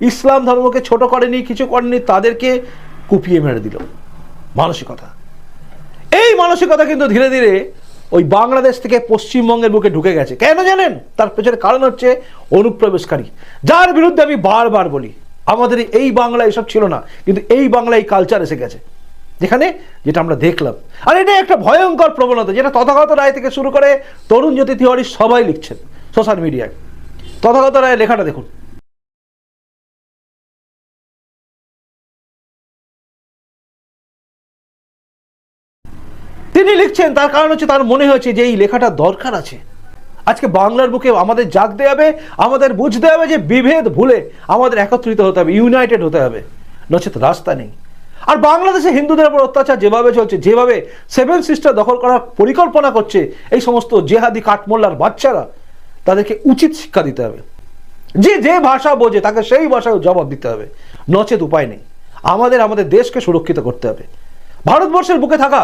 ইসলাম ধর্মকে ছোট করেনি, কিছু করেনি, তাদেরকে কুপিয়ে মেরে দিল। মানসিকতা। এই মানসিকতা কিন্তু ধীরে ধীরে ওই বাংলাদেশ থেকে পশ্চিমবঙ্গের বুকে ঢুকে গেছে। কেন জানেন? তার পেছনে কারণ হচ্ছে অনুপ্রবেশকারী। যার বিরুদ্ধে আমি বারবার বলি, আমাদের এই বাংলা এসব ছিল না, কিন্তু এই বাংলা এই কালচার এসে গেছে। যেখানে যেটা আমরা দেখলাম। আর এটা একটা ভয়ঙ্কর প্রবণতা, যেটা তথাগত রায় থেকে শুরু করে তরুণ জ্যোতি তিওয়ারি সবাই লিখছেন সোশ্যাল মিডিয়ায়। তথাগত রায়ের লেখাটা দেখুন। তিনি লিখছেন, তার কারণ হচ্ছে তার মনে হয়েছে যে এই লেখাটা দরকার আছে। আজকে বাংলার বুকে আমাদের জাগতে হবে, আমাদের বুঝতে হবে যে বিভেদ ভুলে আমাদের একত্রিত হতে হবে ইউনাইটেড হতে হবে। নচেত রাস্তা নেই। আর বাংলাদেশে হিন্দুদের উপর অত্যাচার যেভাবে চলছে, যেভাবে সেভেন সিস্টার দখল করার পরিকল্পনা করছে, এই সমস্ত জেহাদি কাঠমোল্লার বাচ্চারা, তাদেরকে উচিত শিক্ষা দিতে হবে। যে যে ভাষা বোঝে, তাকে সেই ভাষায় জবাব দিতে হবে। নচেত উপায় নেই। আমাদের আমাদের দেশকে সুরক্ষিত করতে হবে। ভারতবর্ষের বুকে থাকা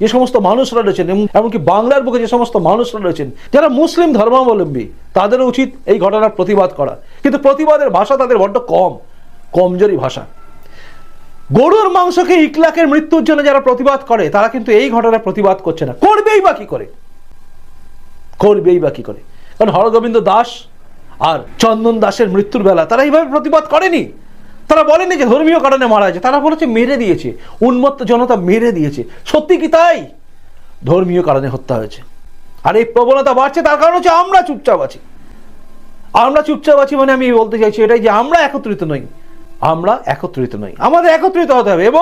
যে সমস্ত মানুষরা রয়েছেন এমনকি বাংলার বুকে যে সমস্ত মানুষরা রয়েছেন, যারা মুসলিম ধর্মাবলম্বী, তাদেরও উচিত এই ঘটনার প্রতিবাদ করা। কিন্তু প্রতিবাদের ভাষা তাদের বড্ড কম, কমজোরি ভাষা। গরুর মাংসকে ইকলাকের মৃত্যুর জন্য যারা প্রতিবাদ করে, তারা কিন্তু এই ঘটনার প্রতিবাদ করছে না। করবেই বা কি করে? করবেই বা কি করে? কারণ হরগোবিন্দ দাস আর চন্দন দাসের মৃত্যুর বেলা তারা এইভাবে প্রতিবাদ করেনি। তারা বলেনি যে ধর্মীয় কারণে মারা গেছে, তারা বলেছে মেরে দিয়েছে, উন্মত্ত জনতা মেরে দিয়েছে। সত্যি কি তাই? ধর্মীয় কারণে হত্যা হয়েছে। আর এই প্রবণতা বাড়ছে, তার কারণ হচ্ছে আমরা চুপচাপ আছি। আমরা চুপচাপ আছি মানে আমি বলতে চাইছি এটাই যে আমরা একত্রিত নই, আমরা একত্রিত নই, আমাদের একত্রিত হতে হবে এবং